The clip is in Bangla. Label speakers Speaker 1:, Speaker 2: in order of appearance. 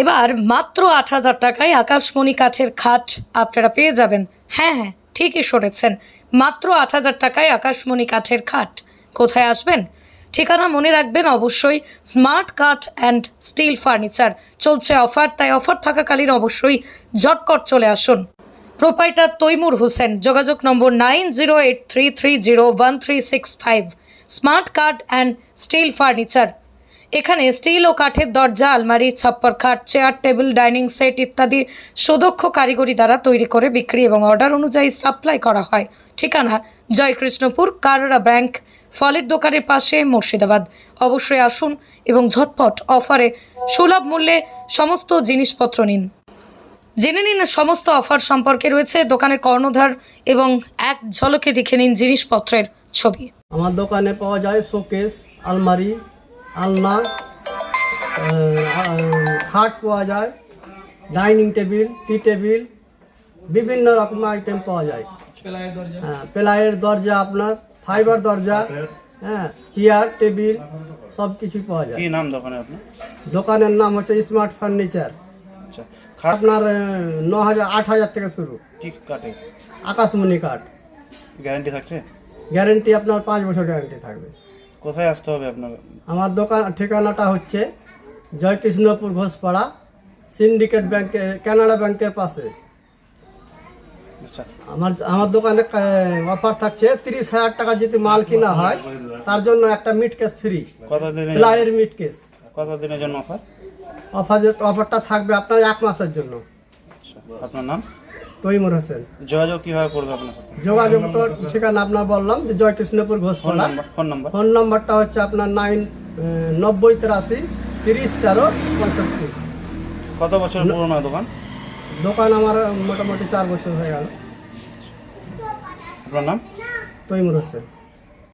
Speaker 1: এবার মাত্র আট হাজার টাকায় আকাশমণি কাঠের খাট আপনারা পেয়ে যাবেন। হ্যাঁ হ্যাঁ ঠিকই শুনেছেন। মাত্র আট হাজার টাকায় আকাশমণি কাঠের খাট। কোথায় আসবেন? ঠিকানা মনে রাখবেন অবশ্যই স্মার্ট কাঠ অ্যান্ড স্টিল ফার্নিচার। চলছে অফার, তাই অফার থাকাকালীন অবশ্যই ঝটপট চলে আসুন। প্রোপাইটার তৈমুর হোসেন, যোগাযোগ নম্বর nine zero eight three three zero one three six five. Smart কাঠ অ্যান্ড স্টিল ফার্নিচার। এখানে স্টিল ও কাঠের দরজা, আলমারি, ছাপ্পর খাট, চেয়ার, টেবিল, ডাইনিং সেট ইত্যাদি সুদক্ষ কারিগরি দ্বারা তৈরি করে বিক্রি এবং অর্ডার অনুযায়ী সাপ্লাই করা হয়। ঠিকানা, জয়কৃষ্ণপুর, কাররা ব্যাংক, ফলের দোকানের পাশে মুর্শিদাবাদ। অবশ্যই আসুন এবং ঝটপট অফারে সুলভ মূল্যে সমস্ত জিনিসপত্র নিন। জেনে নিন সমস্ত অফার সম্পর্কে রয়েছে দোকানের কর্ণধার এবং এক ঝলকে দেখে নিন জিনিসপত্রের ছবি।
Speaker 2: আমার দোকানে পাওয়া যায় শোকেস, আলমারি আলনা খাট পাওয়া যায় ডাইনিং টেবিল টি টেবিল বিভিন্ন রকম আইটেম পাওয়া যায়। হ্যাঁ প্লাইয়ের দরজা আপনার ফাইবার দরজা হ্যাঁ চেয়ার টেবিল সব কিছু পাওয়া যায়।
Speaker 3: কি নাম দোকানে আপনার?
Speaker 2: দোকানের নাম হচ্ছে স্মার্ট ফার্নিচার।
Speaker 3: আচ্ছা
Speaker 2: আপনার ন হাজার আট হাজার থেকে শুরু।
Speaker 3: কাটে?
Speaker 2: আকাশমণি কাঠ।
Speaker 3: গ্যারান্টি থাকছে?
Speaker 2: গ্যারেন্টি আপনার পাঁচ বছর গ্যারান্টি থাকবে।
Speaker 3: কোথায় আসতে হবে আপনার
Speaker 2: আমার দোকান ঠিকানাটা হচ্ছে জয়কৃষ্ণপুর ঘোষপাড়া সিন্ডিকেট ব্যাংকের কানাডা ব্যাংকের পাশে।
Speaker 3: আচ্ছা।
Speaker 2: আমার আমার দোকানে অফার থাকছে তিরিশ হাজার টাকা যদি মাল কিনা হয় তার জন্য একটা মিট কেস ফ্রি।
Speaker 3: কত দিনের
Speaker 2: প্লাইয়ের মিট কেস।
Speaker 3: কত দিনের জন্য অফার?
Speaker 2: অফার অফারটা থাকবে আপনার এক মাসের জন্য।
Speaker 3: আচ্ছা। আপনার নাম?
Speaker 2: তৈমুর হোসেন।
Speaker 3: যোগাযোগ কীভাবে করবে আপনার
Speaker 2: যোগাযোগ তো ঠিকানা আপনার বললাম যে Joykrishnapur
Speaker 3: number phone number.
Speaker 2: Phone নম্বরটা হচ্ছে আপনার নাইন নব্বই তেরাশি তিরিশ তেরো পঁয়ষট্টি।
Speaker 3: কত বছর পুরনো দোকান?
Speaker 2: দোকান আমার মোটামুটি চার বছর হয়ে গেল।
Speaker 3: আপনার নাম?
Speaker 2: তৈমুর হোসেন।